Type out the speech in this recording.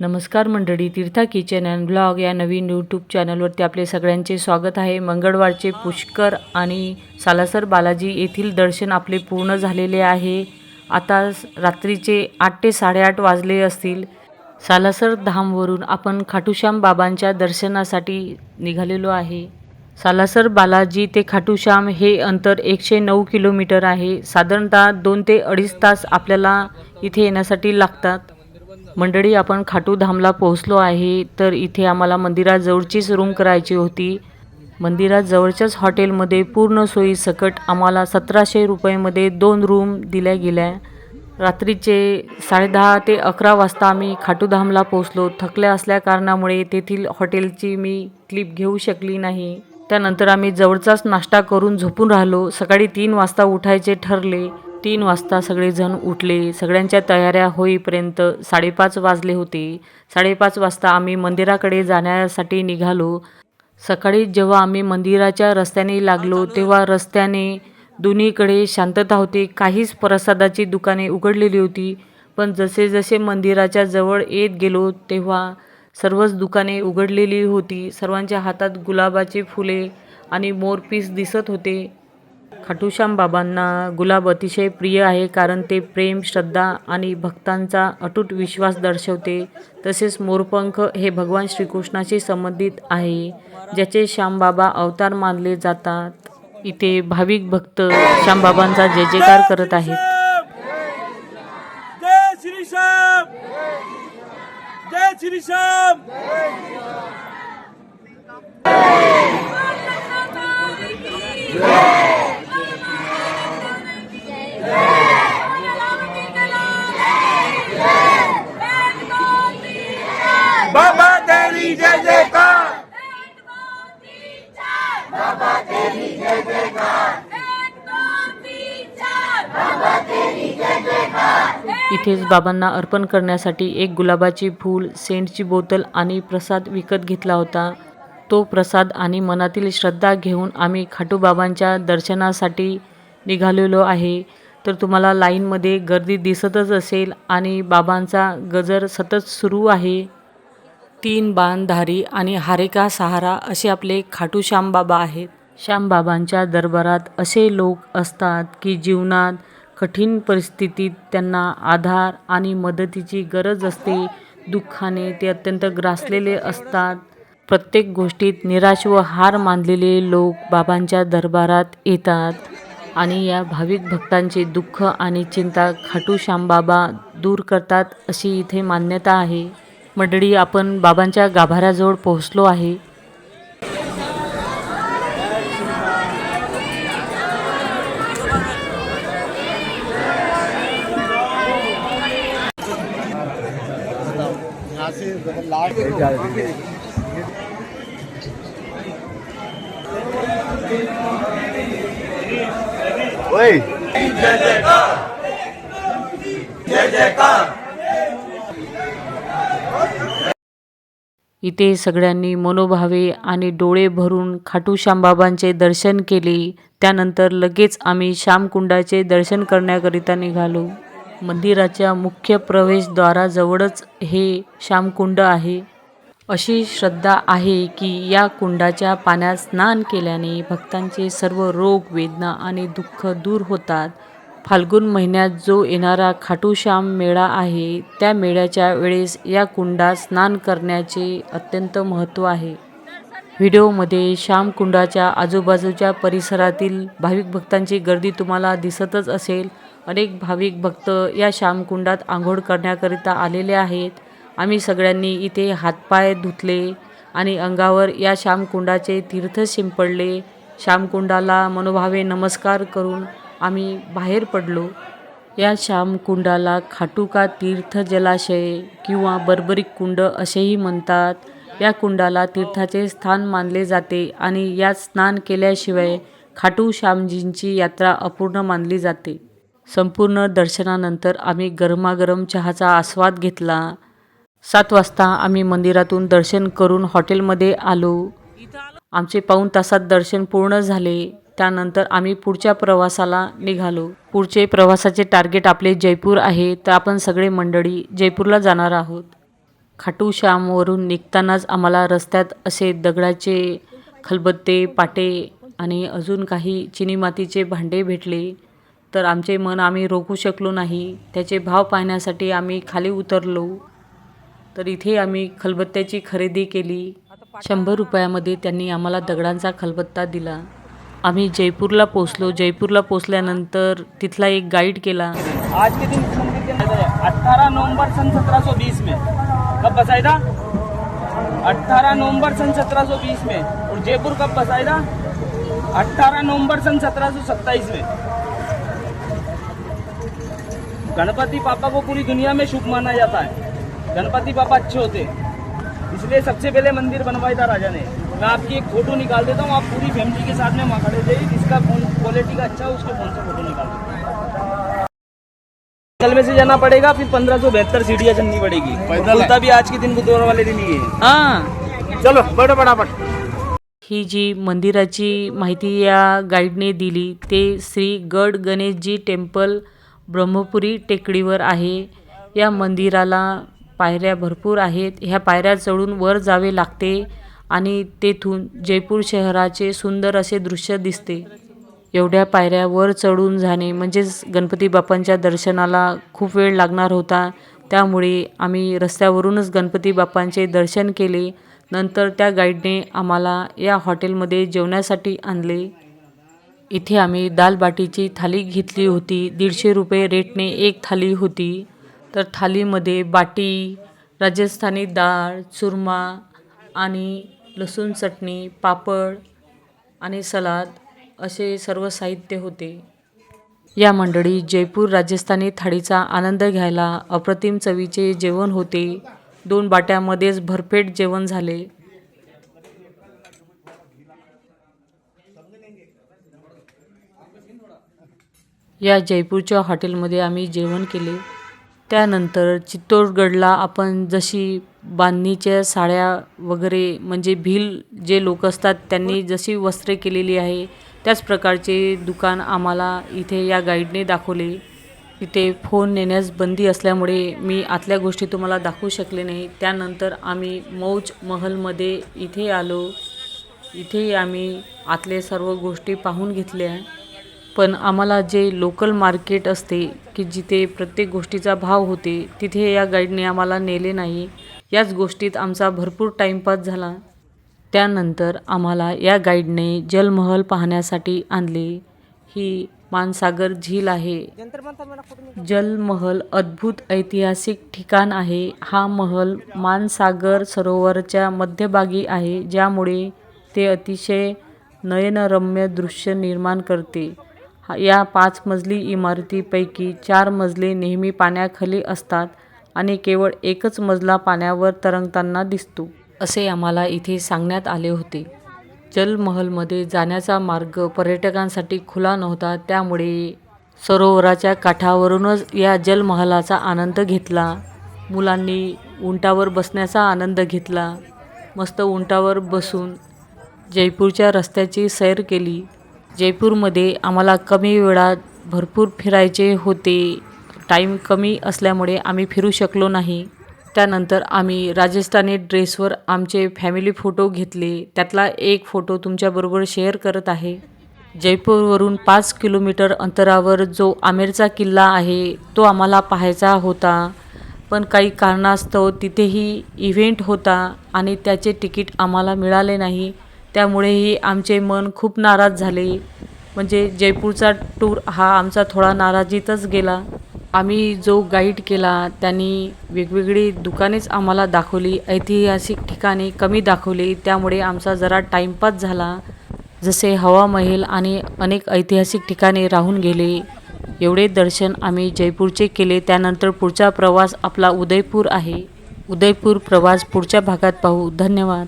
नमस्कार मंडळी तीर्था kitchen and blog या नवीन यूट्यूब चॅनलवरती आपले सगळ्यांचे स्वागत आहे. मंगळवारचे पुष्कर आणि सालासर बालाजी येथील दर्शन आपले पूर्ण झालेले आहे. आता रात्रीचे आठ ते साडेआठ वाजले असतील. सालासर धामवरून आपण खाटूश्याम बाबांच्या दर्शनासाठी निघालेलो आहे. सालासर बालाजी ते खाटूश्याम हे अंतर एकशे नऊ किलोमीटर आहे. साधारणतः दोन ते अडीच तास आपल्याला इथे येण्यासाठी लागतात. मंडळी आपण खाटू धामला पोहोचलो आहे तर इथे आम्हाला मंदिराजवळचीच रूम करायची होती. मंदिरात जवळच्याच हॉटेलमध्ये पूर्ण सोयी सकट आम्हाला सतराशे रुपयेमध्ये दोन रूम दिल्या गेल्या. रात्रीचे साडेदहा ते अकरा वाजता आम्ही खाटूधामला पोहोचलो. थकल्या असल्या कारणामुळे तेथील हॉटेलची मी क्लिप घेऊ शकली नाही. त्यानंतर आम्ही जवळचाच नाश्ता करून झोपून राहिलो. सकाळी तीन वाजता उठायचे ठरले. तीन वाजता सगळेजण उठले. सगळ्यांच्या तयाऱ्या होईपर्यंत साडेपाच वाजले होते. साडेपाच वाजता आम्ही मंदिराकडे जाण्यासाठी निघालो. सकाळी जेव्हा आम्ही मंदिराच्या रस्त्याने लागलो तेव्हा रस्त्याने दोन्हीकडे शांतता होती. काहीच प्रसादाची दुकाने उघडलेली होती. पण जसे जसे मंदिराच्या जवळ येत गेलो तेव्हा सर्वच दुकाने उघडलेली होती. सर्वांच्या हातात गुलाबाची फुले आणि मोरपीस दिसत होते. खाटूश्याम बाबांना गुलाब अतिशय प्रिय आहे कारण ते प्रेम श्रद्धा आणि भक्तांचा अटूट विश्वास दर्शवते. तसेच मोरपंख हे भगवान श्रीकृष्णाशी संबंधित आहे ज्याचे श्यामबाबा अवतार मानले जातात. इथे भाविक भक्त श्यामबाबांचा जय जयकार करत आहेत. जय श्री श्याम! जय श्री इथेच बाबांना अर्पण करण्यासाठी एक गुलाबाची फूल सेंटची बोतल आणि प्रसाद विकत घेतला होता. तो प्रसाद आणि मनातील श्रद्धा घेऊन आम्ही खाटूबाबांच्या दर्शनासाठी निघालेलो आहे. तर तुम्हाला लाईनमध्ये गर्दी दिसतच असेल आणि बाबांचा गजर सतत सुरू आहे. तीन बाणधारी आणि हारेका सहारा असे आपले खाटू श्यामबाबा आहेत. श्यामबाबांच्या दरबारात असे लोक असतात की जीवनात कठीण परिस्थितीत त्यांना आधार आणि मदतीची गरज असते. दुःखाने ते अत्यंत ग्रासलेले असतात. प्रत्येक गोष्टीत निराश व हार मानलेले लोक बाबांच्या दरबारात येतात. आणि या भाविक भक्तांचे दुःख आणि चिंता खाटू श्यामबाबा दूर करतात अशी इथे मान्यता आहे. मंडळी आपण बाबांच्या गाभाऱ्याजवळ पोहोचलो आहे. इथे सगळ्यांनी मनोभावे आणि डोळे भरून खाटू श्यामबाबांचे दर्शन केले. त्यानंतर लगेच आम्ही श्यामकुंडाचे दर्शन करण्याकरिता निघालो. मंदिराच्या मुख्य प्रवेशद्वाराजवळच हे श्यामकुंड आहे. अशी श्रद्धा आहे की या कुंडाच्या पाण्यात स्नान केल्याने भक्तांचे सर्व रोग वेदना आणि दुःख दूर होतात. फाल्गुन महिन्यात जो येणारा खाटूश्याम मेळा आहे त्या मेळ्याच्या वेळेस या कुंडात स्नान करण्याचे अत्यंत महत्त्व आहे. व्हिडिओमध्ये श्यामकुंडाच्या आजूबाजूच्या परिसरातील भाविक भक्तांची गर्दी तुम्हाला दिसतच असेल. अनेक भाविक भक्त या श्यामकुंडात आंघोळ करण्याकरिता आलेले आहेत. आम्ही सगळ्यांनी इथे हातपाय धुतले आणि अंगावर या श्यामकुंडाचे तीर्थ शिंपडले. श्यामकुंडाला मनोभावे नमस्कार करून आम्ही बाहेर पडलो. या श्यामकुंडाला खाटुका तीर्थ जलाशय किंवा बर्बरिक कुंड असेही म्हणतात. या कुंडाला तीर्थाचे स्थान मानले जाते आणि यात स्नान केल्याशिवाय खाटू श्यामजींची यात्रा अपूर्ण मानली जाते. संपूर्ण दर्शनानंतर आम्ही गरमागरम चहाचा आस्वाद घेतला. सात वाजता आम्ही मंदिरातून दर्शन करून हॉटेलमध्ये आलो. आमचे पाऊण तासात दर्शन पूर्ण झाले. त्यानंतर आम्ही पुढच्या प्रवासाला निघालो. पुढचे प्रवासाचे टार्गेट आपले जयपूर आहे तर आपण सगळे मंडळी जयपूरला जाणार आहोत. खाटू श्यामवरून निघतानाच आम्हाला रस्त्यात असे दगडाचे खलबत्ते पाटे आणि अजून काही चिनी मातीचे भांडे भेटले. तर आमचे मन आम्ही रोखू शकलो नाही. त्याचे भाव पाहण्यासाठी आम्ही खाली उतरलो. तर इथे आम्ही खलबत्त्याची खरेदी केली. शंभर रुपयामध्ये त्यांनी आम्हाला दगडांचा खलबत्ता दिला. आम्ही जयपूरला पोचलो जयपूरला पोचल्यानंतर तिथला एक गाईड केला. आज के दिन अठारह नवंबर सन 1720 में। कब बसाया था अट्ठारह नवंबर सन 1720 में। और जयपुर कब बसाया था अट्ठारह नवंबर सन 1727 में। गणपति पापा को पूरी दुनिया में शुभ माना जाता है। गणपति पापा अच्छे होते हैं। इसलिए सबसे पहले मंदिर बनवाया था राजा ने। मैं आपकी एक फोटो निकाल देता हूँ आप पूरी फैमिली के साथ में वहाँ खड़े थे। जिसका फोन क्वालिटी का अच्छा है उसके फोन से फोटो निकाल जंगल में से जाना पड़ेगा फिर पंद्रह सौ बहत्तर सीढ़ियाँ चलनी पड़ेगी। खुलता भी आज के दिन बुधवार वाले दिन ही है। हाँ। चलो बड़ो फटाफट। ही जी मंदिराची माहिती या गाईडने दिली ते श्री गड गणेशजी टेम्पल ब्रह्मपुरी टेकडीवर आहे. या मंदिराला पायऱ्या भरपूर आहेत. ह्या पायऱ्या चढून वर जावे लागते आणि तेथून जयपूर शहराचे सुंदर असे दृश्य दिसते. एवढ्या पायऱ्या वर चढून जाणे म्हणजेच गणपती बाप्पांच्या दर्शनाला खूप वेळ लागणार होता. त्यामुळे आम्ही रस्त्यावरूनच गणपती बाप्पांचे दर्शन केले. नंतर त्या गाईडने आम्हाला या हॉटेलमध्ये जेवण्यासाठी आणले. इथे आम्ही दाल बाटीची थाली घेतली होती. दीडशे रुपये रेटने एक थाली होती. तर थालीमध्ये बाटी राजस्थानी डाळ चुरमा आणि लसूण चटणी पापड आणि सलाद असे सर्व साहित्य होते. या मंडळी जयपूर राजस्थानी थाळीचा आनंद घ्यायला अप्रतिम चवीचे जेवण होते. दोन बाट्यामध्येच भरपेट जेवण झाले. या जयपूरच्या हॉटेलमध्ये आम्ही जेवण केले. त्यानंतर चित्तोडगडला आपण जशी बांधणीच्या साड्या वगैरे म्हणजे भिल जे लोक असतात त्यांनी जशी वस्त्रे केलेली आहे त्याच प्रकारचे दुकान आम्हाला इथे या गाईडने दाखवले. इथे फोन नेण्यास बंदी असल्यामुळे मी आतल्या गोष्टी तुम्हाला दाखवू शकले नाही. त्यानंतर आम्ही मौज महलमध्ये इथे आलो. इथे आम्ही आतले सर्व गोष्टी पाहून घेतल्या. पण आम्हाला जे लोकल मार्केट असते की जिथे प्रत्येक गोष्टीचा भाव होते तिथे या गाईडने आम्हाला नेले नाही. याच गोष्टीत आमचा भरपूर टाईमपास झाला. त्यानंतर आम्हाला या गाईडने जलमहल पाहण्यासाठी आणले. ही मानसागर झील आहे. जलमहल अद्भुत ऐतिहासिक ठिकाण आहे. हा महल मानसागर सरोवरच्या मध्यभागी आहे ज्यामुळे ते अतिशय नयनरम्य दृश्य निर्माण करते. या पाच मजली इमारतीपैकी चार मजले नेहमी पाण्याखाली असतात आणि केवळ एकच मजला पाण्यावर तरंगताना दिसतो असे आम्हाला इथे सांगण्यात आले होते. जलमहलमध्ये जाण्याचा मार्ग पर्यटकांसाठी खुला नव्हता त्यामुळे सरोवराच्या काठावरूनच या जलमहलाचा आनंद घेतला. मुलांनी उंटावर बसण्याचा आनंद घेतला. मस्त उंटावर बसून जयपूरच्या रस्त्याची सैर केली. जयपूरमध्ये आम्हाला कमी वेळात भरपूर फिरायचे होते. टाईम कमी असल्यामुळे आम्ही फिरू शकलो नाही. त्यानंतर आम्ही राजस्थानी ड्रेसवर आमचे फॅमिली फोटो घेतले. त्यातला एक फोटो तुमच्याबरोबर शेअर करत आहे. जयपूरवरून पाच किलोमीटर अंतरावर जो आमेरचा किल्ला आहे तो आम्हाला पाहायचा होता. पण काही कारणास्तव तिथेही इव्हेंट होता आणि त्याचे तिकीट आम्हाला मिळाले नाही. त्यामुळेही आमचे मन खूप नाराज झाले. म्हणजे जयपूरचा टूर हा आमचा थोडा नाराजीतच गेला. आम्ही जो गाईड केला त्यांनी वेगवेगळी दुकानेच आम्हाला दाखवली ऐतिहासिक ठिकाणे कमी दाखवली. त्यामुळे आमचा जरा टाईमपास झाला. जसे हवा महल आणि अनेक ऐतिहासिक ठिकाणे राहून गेले. एवढे दर्शन आम्ही जयपूरचे केले. त्यानंतर पुढचा प्रवास आपला उदयपूर आहे. उदयपूर प्रवास पुढच्या भागात पाहू. धन्यवाद.